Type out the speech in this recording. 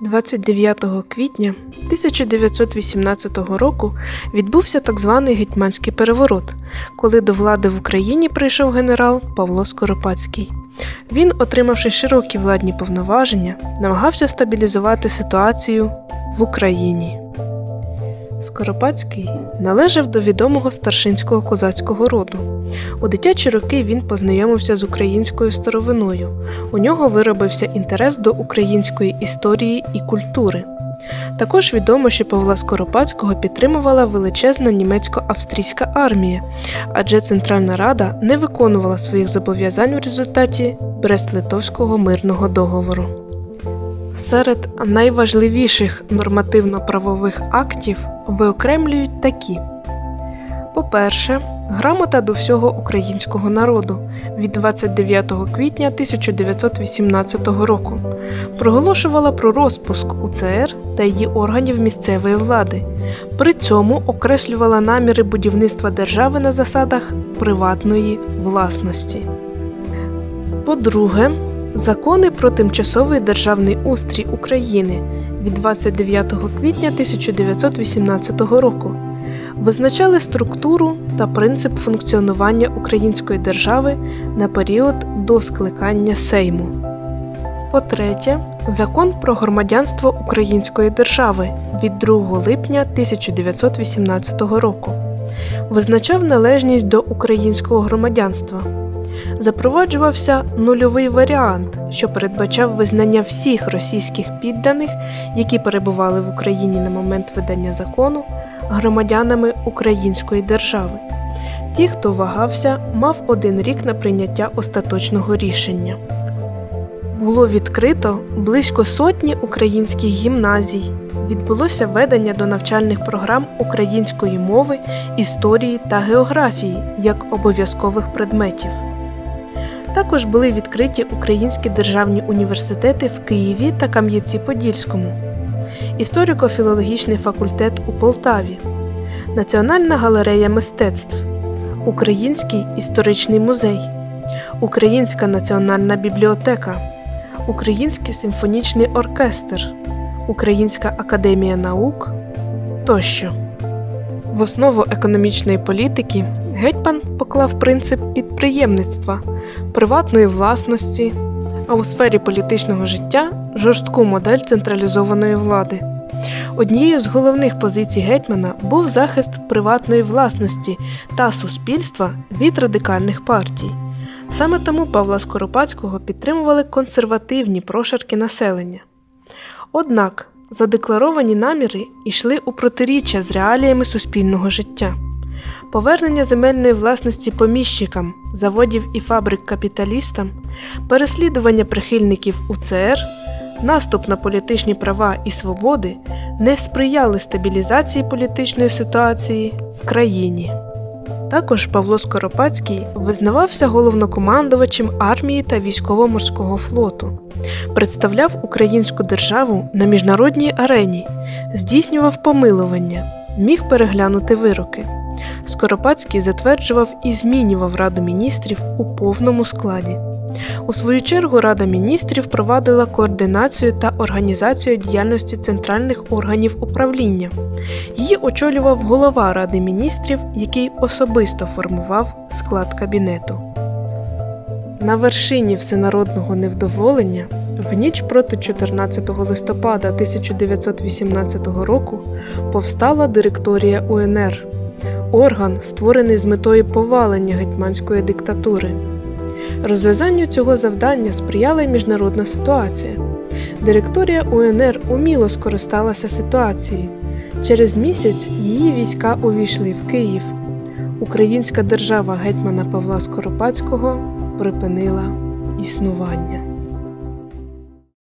29 квітня 1918 року відбувся так званий гетьманський переворот, коли до влади в Україні прийшов генерал Павло Скоропадський. Він, отримавши широкі владні повноваження, намагався стабілізувати ситуацію в Україні. Скоропадський належав до відомого старшинського козацького роду. У дитячі роки він познайомився з українською старовиною. У нього виробився інтерес до української історії і культури. Також відомо, що Павла Скоропадського підтримувала величезна німецько-австрійська армія, адже Центральна Рада не виконувала своїх зобов'язань в результаті Брест-Литовського мирного договору. Серед найважливіших нормативно-правових актів виокремлюють такі: по-перше, грамота до всього українського народу від 29 квітня 1918 року проголошувала про розпуск УЦР та її органів місцевої влади. При цьому окреслювала наміри будівництва держави на засадах приватної власності. По-друге, Закони про тимчасовий державний устрій України від 29 квітня 1918 року визначали структуру та принцип функціонування української держави на період до скликання Сейму. По-третє, Закон про громадянство Української держави від 2 липня 1918 року визначав належність до українського громадянства запроваджувався нульовий варіант, що передбачав визнання всіх російських підданих, які перебували в Україні на момент видання закону, громадянами Української держави. Ті, хто вагався, мав один рік на прийняття остаточного рішення. Було відкрито близько сотні українських гімназій. Відбулося ведення до навчальних програм української мови, історії та географії як обов'язкових предметів. Також були відкриті українські державні університети в Києві та Кам'янці-Подільському, історико-філологічний факультет у Полтаві, Національна галерея мистецтв, Український історичний музей, Українська національна бібліотека, Український симфонічний оркестр, Українська академія наук тощо. В основу економічної політики гетьман поклав принцип підприємництва, приватної власності, а у сфері політичного життя жорстку модель централізованої влади. Однією з головних позицій гетьмана був захист приватної власності та суспільства від радикальних партій. Саме тому Павла Скоропадського підтримували консервативні прошарки населення. Однак задекларовані наміри йшли у протиріччя з реаліями суспільного життя. Повернення земельної власності поміщикам, заводів і фабрик капіталістам, переслідування прихильників УЦР, наступ на політичні права і свободи не сприяли стабілізації політичної ситуації в країні. Також Павло Скоропадський визнавався головнокомандувачем армії та військово-морського флоту, представляв українську державу на міжнародній арені, здійснював помилування, міг переглянути вироки. Скоропадський затверджував і змінював Раду міністрів у повному складі. У свою чергу Рада міністрів провадила координацію та організацію діяльності центральних органів управління. Її очолював голова Ради міністрів, який особисто формував склад кабінету. На вершині всенародного невдоволення в ніч проти 14 листопада 1918 року повстала директорія УНР орган, створений з метою повалення гетьманської диктатури. Розв'язанню цього завдання сприяла й міжнародна ситуація. Директорія УНР уміло скористалася ситуацією. Через місяць її війська увійшли в Київ. Українська держава гетьмана Павла Скоропадського припинила існування.